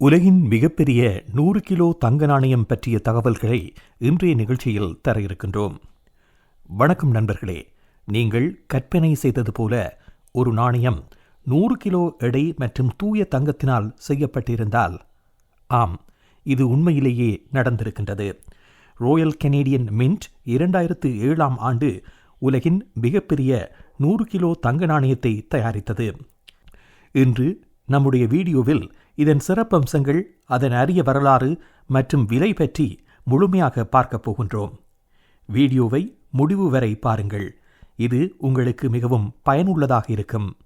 உலகின் மிகப்பெரிய நூறு கிலோ தங்க நாணயம் பற்றிய தகவல்களை இன்றைய நிகழ்ச்சியில் தர இருக்கின்றோம் வணக்கம் நண்பர்களே. நீங்கள் கற்பனை செய்தது போல ஒரு நாணயம் நூறு கிலோ எடை மற்றும் தூய தங்கத்தினால் செய்யப்பட்டிருந்தால் ஆம் இது உண்மையிலேயே நடந்திருக்கின்றது. ரோயல் கெனேடியன் மின்ட் இரண்டாயிரத்து ஏழாம் ஆண்டு உலகின் மிகப்பெரிய நூறு கிலோ தங்க நாணயத்தை தயாரித்தது. இன்று நம்முடைய வீடியோவில் இதன் சிறப்பம்சங்கள் அதன் அரிய வரலாறு மற்றும் விலை பற்றி முழுமையாக பார்க்கப் போகின்றோம். வீடியோவை முடிவு வரை பாருங்கள். இது உங்களுக்கு மிகவும் பயனுள்ளதாக இருக்கும்.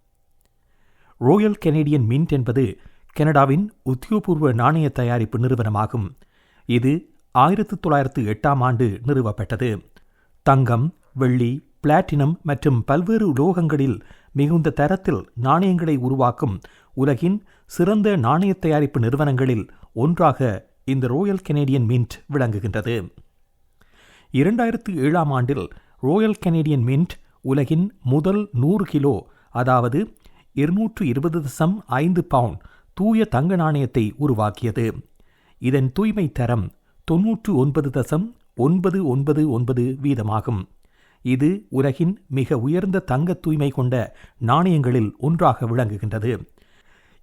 ரோயல் கெனடியன் மின்ட் என்பது கனடாவின் உத்தியோகபூர்வ நாணய தயாரிப்பு நிறுவனமாகும். இது ஆயிரத்து தொள்ளாயிரத்து எட்டாம் ஆண்டு நிறுவப்பட்டது. தங்கம் வெள்ளி பிளாட்டினம் மற்றும் பல்வேறு உலோகங்களில் மிகுந்த தரத்தில் நாணயங்களை உருவாக்கும் உலகின் சிறந்த நாணய தயாரிப்பு நிறுவனங்களில் ஒன்றாக இந்த ரோயல் கெனேடியன் மின்ட் விளங்குகின்றது. இரண்டாயிரத்து ஏழாம் ஆண்டில் ரோயல் கெனேடியன் மின்ட் உலகின் முதல் நூறு கிலோ அதாவது இருநூற்று இருபது தசம் ஐந்து பவுண்ட் தூய தங்க நாணயத்தை உருவாக்கியது. இதன் தூய்மை தரம் தொன்னூற்று ஒன்பது தசம் ஒன்பது ஒன்பது ஒன்பது வீதமாகும். இது உலகின் மிக உயர்ந்த தங்க தூய்மை கொண்ட நாணயங்களில் ஒன்றாக விளங்குகின்றது.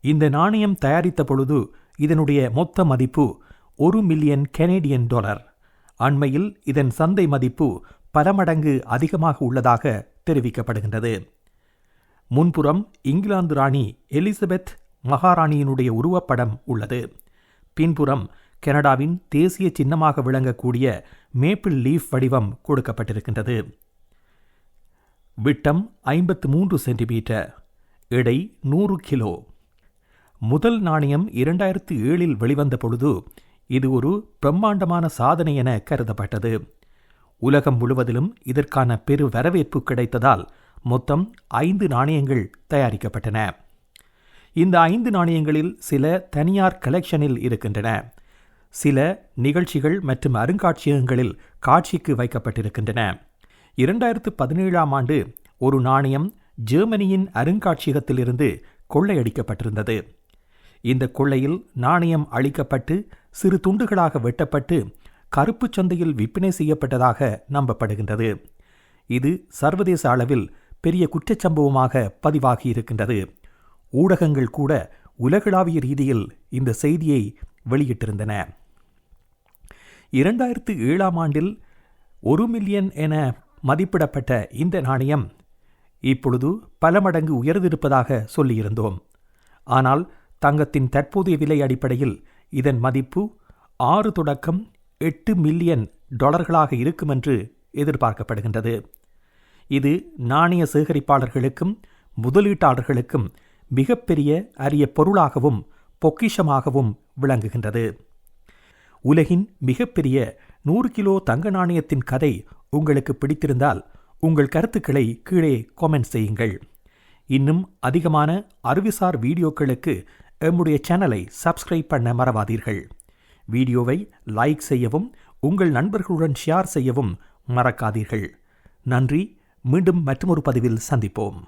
இந்த நாணயம் தயாரித்த பொழுது இதனுடைய மொத்த மதிப்பு ஒரு மில்லியன் கெனேடியன் டாலர். அண்மையில் இதன் சந்தை மதிப்பு பல மடங்கு அதிகமாக உள்ளதாக தெரிவிக்கப்படுகின்றது. முன்புறம் இங்கிலாந்து ராணி எலிசபெத் மகாராணியினுடைய உருவப்படம் உள்ளது. பின்புறம் கனடாவின் தேசிய சின்னமாக விளங்கக்கூடிய மேப்பிள் லீஃப் வடிவம் கொடுக்கப்பட்டிருக்கின்றது. விட்டம் ஐம்பத்து மூன்று சென்டிமீட்டர் எடை நூறு கிலோ. முதல் நாணயம் இரண்டாயிரத்து ஏழில் வெளிவந்த பொழுது இது ஒரு பிரம்மாண்டமான சாதனை என கருதப்பட்டது. உலகம் முழுவதிலும் இதற்கான பெரு வரவேற்பு கிடைத்ததால் மொத்தம் ஐந்து நாணயங்கள் தயாரிக்கப்பட்டன. இந்த ஐந்து நாணயங்களில் சில தனியார் கலெக்ஷனில் இருக்கின்றன. சில நிகழ்ச்சிகள் மற்றும் அருங்காட்சியகங்களில் காட்சிக்கு வைக்கப்பட்டிருக்கின்றன. இரண்டாயிரத்து பதினேழாம் ஆண்டு ஒரு நாணயம் ஜெர்மனியின் அருங்காட்சியகத்திலிருந்து கொள்ளையடிக்கப்பட்டிருந்தது. இந்த கொள்ளையில் நாணயம் அழிக்கப்பட்டு சிறு துண்டுகளாக வெட்டப்பட்டு கருப்பு சந்தையில் விற்பனை செய்யப்பட்டதாக நம்பப்படுகின்றது. இது சர்வதேச அளவில் பெரிய குற்றச்சம்பவமாக பதிவாகி இருக்கின்றது ஊடகங்கள் கூட உலகளாவிய ரீதியில் இந்த செய்தியை வெளியிட்டிருந்தன. இரண்டாயிரத்து ஏழாம் ஆண்டில் ஒரு மில்லியன் என மதிப்பிடப்பட்ட இந்த நாணயம் இப்பொழுது பல மடங்கு உயர்ந்திருப்பதாக சொல்லியிருந்தோம். ஆனால் தங்கத்தின் தற்போதைய விலை அடிப்படையில் இதன் மதிப்பு ஆறு தொடக்கம் எட்டு மில்லியன் டாலர்களாக இருக்கும் என்று எதிர்பார்க்கப்படுகின்றது. இது நாணய சேகரிப்பாளர்களுக்கும் முதலீட்டாளர்களுக்கும் மிகப்பெரிய அரிய பொருளாகவும் பொக்கிஷமாகவும் விளங்குகின்றது. உலகின் மிகப்பெரிய நூறு கிலோ தங்க நாணயத்தின் கதை உங்களுக்கு பிடித்திருந்தால் உங்கள் கருத்துக்களை கீழே காமெண்ட் செய்யுங்கள். இன்னும் அதிகமான அறிவுசார் வீடியோக்களுக்கு எம்முடைய சேனலை சப்ஸ்கிரைப் பண்ண மறவாதீர்கள். வீடியோவை லைக் செய்யவும் உங்கள் நண்பர்களுடன் ஷேர் செய்யவும் மறக்காதீர்கள். நன்றி மீண்டும் மற்றொரு பதிவில் சந்திப்போம்.